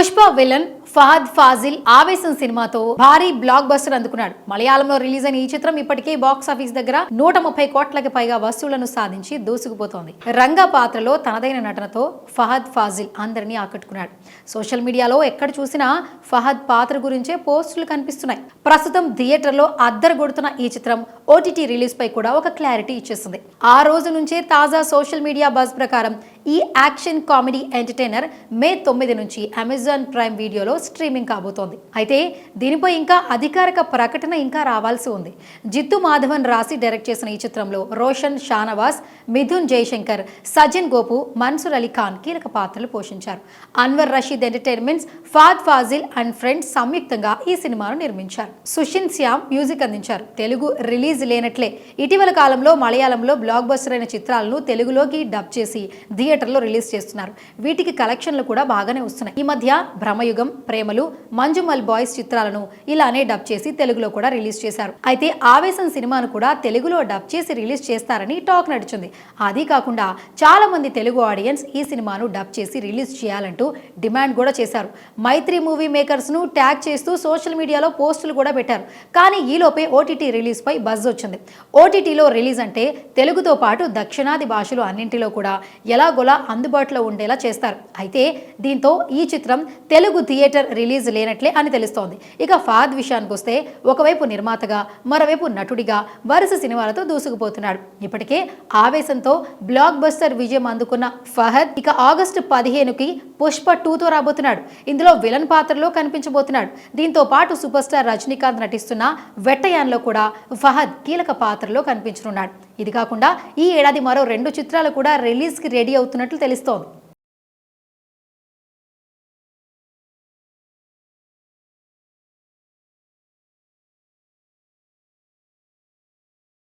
Pushpa villain Fahadh Faasil ఆవేశం సినిమాతో భారీ బ్లాక్ బస్టర్ అందుకున్నాడు. మలయాళంలో రిలీజ్ అయిన ఈ చిత్రం ఇప్పటికే బాక్స్ ఆఫీస్ దగ్గర నూట ముప్పై కోట్లకి పైగా వసూళ్ళను సాధించి దూసుకుపోతోంది. రంగ పాత్రలో తనదైన నటనతో ఫహద్ ఫాజిల్ అందరినీ ఆకట్టుకున్నాడు. సోషల్ మీడియాలో ఎక్కడ చూసినా ఫహద్ పాత్ర గురించే పోస్టులు కనిపిస్తున్నాయి. ప్రస్తుతం థియేటర్లో అద్దరగొడుతున్న ఈ చిత్రం ఓటీటీ రిలీజ్ పై కూడా ఒక క్లారిటీ ఇచ్చేసింది. ఆ రోజు నుంచే తాజా సోషల్ మీడియా బజ్ ప్రకారం ఈ యాక్షన్ కామెడీ ఎంటర్టైనర్ మే తొమ్మిది నుంచి అమెజాన్ ప్రైమ్ వీడియోలో స్ట్రీమింగ్ కాబోతోంది. అయితే దీనిపై ఇంకా అధికారిక ప్రకటన ఇంకా రావాల్సి ఉంది. జిత్తు మాధవన్ రాసి డైరెక్ట్ చేసిన ఈ చిత్రంలో రోషన్ షానవాస్ మిథున్ జయశంకర్ సజిన్ గోపు మన్సూర్ అలీ ఖాన్ కీలక పాత్రలు పోషించారు. Anwar Rasheed entertainments Fahadh Faasil and friends సంయుక్తంగా ఈ సినిమాను నిర్మించారు. సుషిన్ శ్యామ్ మ్యూజిక్ అందించారు. తెలుగు రిలీజ్ లేనట్లే. ఇటీవల కాలంలో మలయాళంలో బ్లాక్ బస్టర్ అయిన చిత్రాలను తెలుగులోకి డబ్ చేసి థియేటర్లో రిలీజ్ చేస్తున్నారు. వీటికి కలెక్షన్లు కూడా బాగానే వస్తున్నాయి. ఈ మధ్య భ్రమయుగం ప్రేమలు మంజుమల్ బాయ్స్ చిత్రాలను ఇలానే డబ్ చేసి తెలుగులో కూడా రిలీజ్ చేశారు. అయితే ఆవేశం సినిమాను కూడా తెలుగులో డబ్ చేసి రిలీజ్ చేస్తారని టాక్ నడిచింది. అది కాకుండా చాలా మంది తెలుగు ఆడియన్స్ ఈ సినిమాను డబ్ చేసి రిలీజ్ చేయాలంటూ డిమాండ్ కూడా చేశారు. మైత్రి మూవీ మేకర్స్ను ట్యాగ్ చేస్తూ సోషల్ మీడియాలో పోస్టులు కూడా పెట్టారు. కానీ ఈలోపే ఓటీటీ రిలీజ్ పై బజ్ వచ్చింది. ఓటీటీలో రిలీజ్ అంటే తెలుగుతో పాటు దక్షిణాది భాషలు అన్నింటిలో కూడా ఎలాగోలా అందుబాటులో ఉండేలా చేస్తారు. అయితే దీంతో ఈ చిత్రం తెలుగు థియేటర్ రిలీజ్ లేనట్లే అని తెలుస్తోంది. ఇక ఫాద్ విషయానికి వస్తే ఒకవైపు నిర్మాతగా మరోవైపు నటుడిగా వరుస సినిమాలతో దూసుకుపోతున్నాడు. ఇప్పటికే ఆవేశంతో బ్లాక్ బస్టర్ విజయం అందుకున్న ఫహద్ ఇక ఆగస్టు పదిహేనుకి పుష్ప టూతో రాబోతున్నాడు. ఇందులో విలన్ పాత్రలో కనిపించబోతున్నాడు. దీంతో పాటు సూపర్ స్టార్ రజనీకాంత్ నటిస్తున్న వెట్టయాన్లో కూడా ఫహద్ కీలక పాత్రలో కనిపించనున్నాడు. ఇది కాకుండా ఈ ఏడాది మరో రెండు చిత్రాలు కూడా రిలీజ్కి రెడీ అవుతున్నట్లు తెలుస్తోంది.